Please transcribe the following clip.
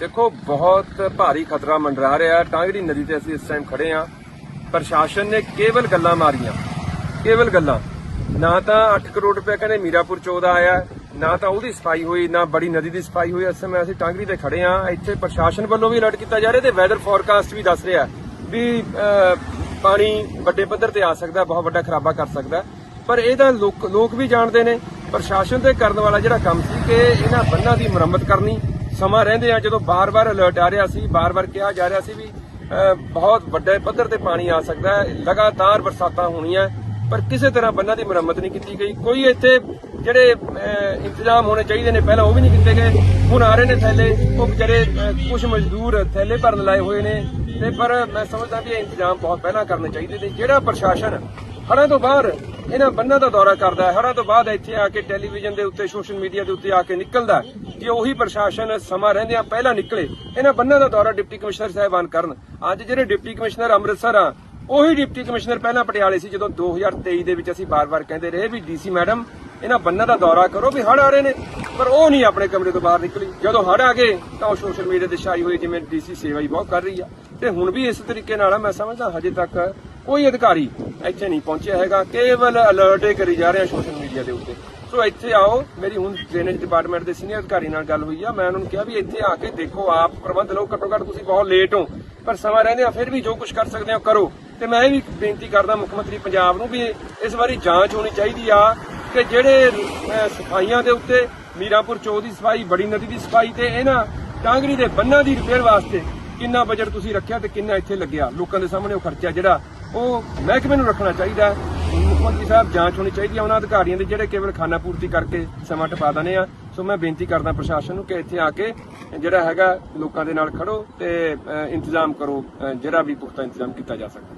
ਦੇਖੋ, ਬਹੁਤ ਭਾਰੀ ਖਤਰਾ ਮੰਡਰਾ ਰਿਹਾ ਹੈ। ਟਾਂਗੜੀ ਨਦੀ ਤੇ ਅਸੀਂ ਇਸ ਟਾਈਮ ਖੜੇ ਆ ਪ੍ਰਸ਼ਾਸਨ ਨੇ ਕੇਵਲ ਗੱਲਾਂ ਮਾਰੀਆਂ। ਕੇਵਲ ਗੱਲਾਂ। ਨਾ ਤਾਂ 8 ਕਰੋੜ ਰੁਪਏ ਕਹਿੰਦੇ ਮੀਰਾਪੁਰ ਚੌ ਦਾ ਆਇਆ ਨਾ ਤਾਂ ਉਹਦੀ ਸਫ਼ਾਈ ਹੋਈ, ਨਾ ਬੜੀ ਨਦੀ ਦੀ ਸਫ਼ਾਈ ਹੋਈ। ਇਸ ਸਮੇਂ ਅਸੀਂ ਟਾਂਗੜੀ ਤੇ ਖੜੇ ਆ ਇੱਥੇ ਪ੍ਰਸ਼ਾਸਨ ਵੱਲੋਂ ਵੀ ਅਲਰਟ ਕੀਤਾ ਜਾ ਰਿਹਾ ਤੇ ਵੈਦਰ ਫੋਰਕਾਸਟ ਵੀ ਦੱਸ ਰਿਹਾ ਵੀ ਪਾਣੀ ਵੱਡੇ ਪੱਧਰ ਤੇ ਆ ਸਕਦਾ ਬਹੁਤ ਵੱਡਾ ਖਰਾਬਾ ਕਰ ਸਕਦਾ ਪਰ ਇਹਦਾ ਲੋਕ ਲੋਕ ਵੀ ਜਾਣਦੇ ਨੇ। ਪ੍ਰਸ਼ਾਸਨ ਤੇ ਕਰਨ ਵਾਲਾ ਜਿਹੜਾ ਕੰਮ ਸੀ ਕਿ ਇਹਨਾਂ ਬੰਨਾਂ ਦੀ ਮੁਰੰਮਤ ਕਰਨੀ ਸਮਾਂ ਰਹਿੰਦੇ ਆ ਜਦੋਂ ਬਾਰ-ਬਾਰ ਅਲਰਟ ਆ ਰਿਹਾ ਸੀ, ਬਾਰ-ਬਾਰ ਕਿਹਾ ਜਾ ਰਿਹਾ ਸੀ ਵੀ ਬਹੁਤ ਵੱਡੇ ਪੱਧਰ ਤੇ ਪਾਣੀ ਆ ਸਕਦਾ ਹੈ, ਲਗਾਤਾਰ ਬਰਸਾਤਾਂ ਹੋਣੀਆਂ, ਪਰ ਕਿਸੇ ਤਰ੍ਹਾਂ ਬੰਨਾਂ ਦੀ ਮੁਰੰਮਤ ਨਹੀਂ ਕੀਤੀ ਗਈ। ਕੋਈ ਇੱਥੇ ਜਿਹੜੇ ਇੰਤਜ਼ਾਮ ਹੋਣੇ ਚਾਹੀਦੇ ਨੇ, ਪਹਿਲਾਂ ਉਹ ਵੀ ਨਹੀਂ ਕੀਤੇ ਗਏ। ਹੁਣ ਆ ਰਹੇ ਨੇ ਥੈਲੇ, ਉਹ ਵਿਚਾਰੇ ਕੁਝ ਮਜ਼ਦੂਰ ਥੈਲੇ ਭਰਨ ਲਾਏ ਹੋਏ ਨੇ। ਤੇ ਪਰ ਮੈਂ ਸਮਝਦਾ ਵੀ ਇਹ ਇੰਤਜ਼ਾਮ ਬਹੁਤ ਪਹਿਲਾਂ ਕਰਨੇ ਚਾਹੀਦੇ ਨੇ। ਜਿਹੜਾ ਪ੍ਰਸ਼ਾਸਨ, ਹੜ੍ਹਾਂ ਤੋਂ ਬਾਹਰ ਇਹਨਾਂ ਬੰਨਾਂ ਦਾ ਦੌਰਾ ਕਰਦਾ ਹੈ। ਹੜ੍ਹਾਂ ਤੋਂ ਬਾਅਦ ਇੱਥੇ ਆ ਕੇ ਟੈਲੀਵਿਜ਼ਨ ਦੇ ਉੱਤੇ, ਸੋਸ਼ਲ ਮੀਡੀਆ ਦੇ ਉੱਤੇ ਆ ਕੇ ਨਿਕਲਦਾ ਜੇ ਉਹੀ ਪ੍ਰਸ਼ਾਸਨ ਸਮਾਂ ਰਹਿੰਦਿਆਂ ਪਹਿਲਾਂ ਨਿਕਲੇ। ਇਹਨਾਂ ਬੰਨਾਂ ਦਾ ਦੌਰਾ ਡਿਪਟੀ ਕਮਿਸ਼ਨਰ ਸਾਹਿਬਾਨ ਕਰਨ। ਅੱਜ ਜਿਹੜੇ ਡਿਪਟੀ ਕਮਿਸ਼ਨਰ ਅੰਮ੍ਰਿਤਸਰ ਆ, ਉਹੀ ਡਿਪਟੀ ਕਮਿਸ਼ਨਰ ਪਹਿਲਾਂ ਪਟਿਆਲੇ ਸੀ, ਜਦੋਂ 2023 ਦੇ ਵਿੱਚ ਅਸੀਂ ਬਾਰ-ਬਾਰ ਕਹਿੰਦੇ ਰਹੇ ਵੀ ਡੀਸੀ ਮੈਡਮ, ਇਹਨਾਂ ਬੰਨਾਂ ਦਾ ਦੌਰਾ ਕਰੋ ਵੀ ਹੜ ਆ ਰਹੇ ਨੇ, ਪਰ ਉਹ ਨਹੀਂ ਆਪਣੇ ਕਮਰੇ ਤੋਂ ਬਾਹਰ ਨਿਕਲੀ। ਜਦੋਂ ਹੜ ਆ ਗਏ, ਤਾਂ ਉਹ ਸੋਸ਼ਲ ਮੀਡੀਆ ਤੇ ਛਾਈ ਹੋਈ ਜਿਵੇਂ ਡੀਸੀ ਸੇਵਾ ਹੀ ਬਹੁਤ ਕਰ ਰਹੀ ਆ। ਤੇ ਹੁਣ ਵੀ ਇਸ ਤਰੀਕੇ ਨਾਲ ਮੈਂ ਸਮਝਦਾ ਹਜੇ ਤੱਕ ਕੋਈ ਅਧਿਕਾਰੀ ਇੱਥੇ ਨਹੀਂ ਪਹੁੰਚਿਆ ਹੈਗਾ, ਕੇਵਲ ਅਲਰਟ ਹੀ ਕਰੀ ਜਾ ਰਹੇ ਆ ਸੋਸ਼ਲ ਮੀਡੀਆ ਦੇ ਉੱਤੇ। ਸੋ ਇੱਥੇ ਆਓ, ਮੇਰੀ ਹੁਣ ਡਰੇਨੇਜ ਡਿਪਾਰਟਮੈਂਟ ਦੇ ਸੀਨੀਅਰ ਅਧਿਕਾਰੀ ਨਾਲ ਗੱਲ ਹੋਈ ਆ, ਮੈਂ ਉਹਨਾਂ ਨੂੰ ਕਿਹਾ ਵੀ ਇੱਥੇ ਆ ਕੇ ਦੇਖੋ, ਆਪ ਪ੍ਰਬੰਧ ਲਓ, ਘੱਟੋ ਘੱਟ ਤੁਸੀਂ ਬਹੁਤ ਲੇਟ ਹੋ, ਪਰ ਸਮਾਂ ਰਹਿੰਦੇ ਆ, ਫਿਰ ਵੀ ਜੋ ਕੁਝ ਕਰ ਸਕਦੇ ਹੋ ਕਰੋ। ਤੇ ਮੈਂ ਇਹ ਵੀ ਬੇਨਤੀ ਕਰਦਾ ਮੁੱਖ ਮੰਤਰੀ ਪੰਜਾਬ ਨੂੰ ਵੀ ਇਸ ਵਾਰੀ ਜਾਂਚ ਹੋਣੀ ਚਾਹੀਦੀ ਆ ਕਿ ਜਿਹੜੇ ਸਫਾਈਆਂ ਦੇ ਉੱਤੇ ਮੀਰਾਪੁਰ ਚੌ ਦੀ ਸਫ਼ਾਈ, ਬੜੀ ਨਦੀ ਦੀ ਸਫ਼ਾਈ ਤੇ ਇਹਨਾਂ ਟਾਂਗਰੀ ਦੇ ਬੰਨਾਂ ਦੀ ਰਿਪੇਅਰ ਵਾਸਤੇ ਕਿੰਨਾ ਬਜਟ ਤੁਸੀਂ ਰੱਖਿਆ ਤੇ ਕਿੰਨਾ ਇੱਥੇ ਲੱਗਿਆ? ਲੋਕਾਂ ਦੇ ਸਾਹਮਣੇ ਉਹ ਖਰਚਾ ਜਿਹੜਾ ਉਹ ਮਹਿਕਮੇ ਨੂੰ ਰੱਖਣਾ ਚਾਹੀਦਾ ਮੁੱਖ ਮੰਤਰੀ ਸਾਹਿਬ ਜਾਂਚ ਹੋਣੀ ਚਾਹੀਦੀ ਹੈ। ਉਹਨਾਂ ਅਧਿਕਾਰੀਆਂ ਦੀ ਜਿਹੜੇ ਕੇਵਲ ਖਾਨਾ ਪੂਰਤੀ ਕਰਕੇ ਸਮਾਂ ਟਪਾ ਦਨੇ ਆ। ਸੋ ਮੈਂ ਬੇਨਤੀ ਕਰਦਾ ਪ੍ਰਸ਼ਾਸਨ ਨੂੰ ਕਿ ਇੱਥੇ ਆ ਕੇ ਜਿਹੜਾ ਹੈਗਾ ਲੋਕਾਂ ਦੇ ਨਾਲ ਖੜੋ ਤੇ ਇੰਤਜ਼ਾਮ ਕਰੋ ਜਿਹੜਾ ਵੀ ਪੁਖਤਾ ਇੰਤਜ਼ਾਮ ਕੀਤਾ ਜਾ ਸਕਦਾ।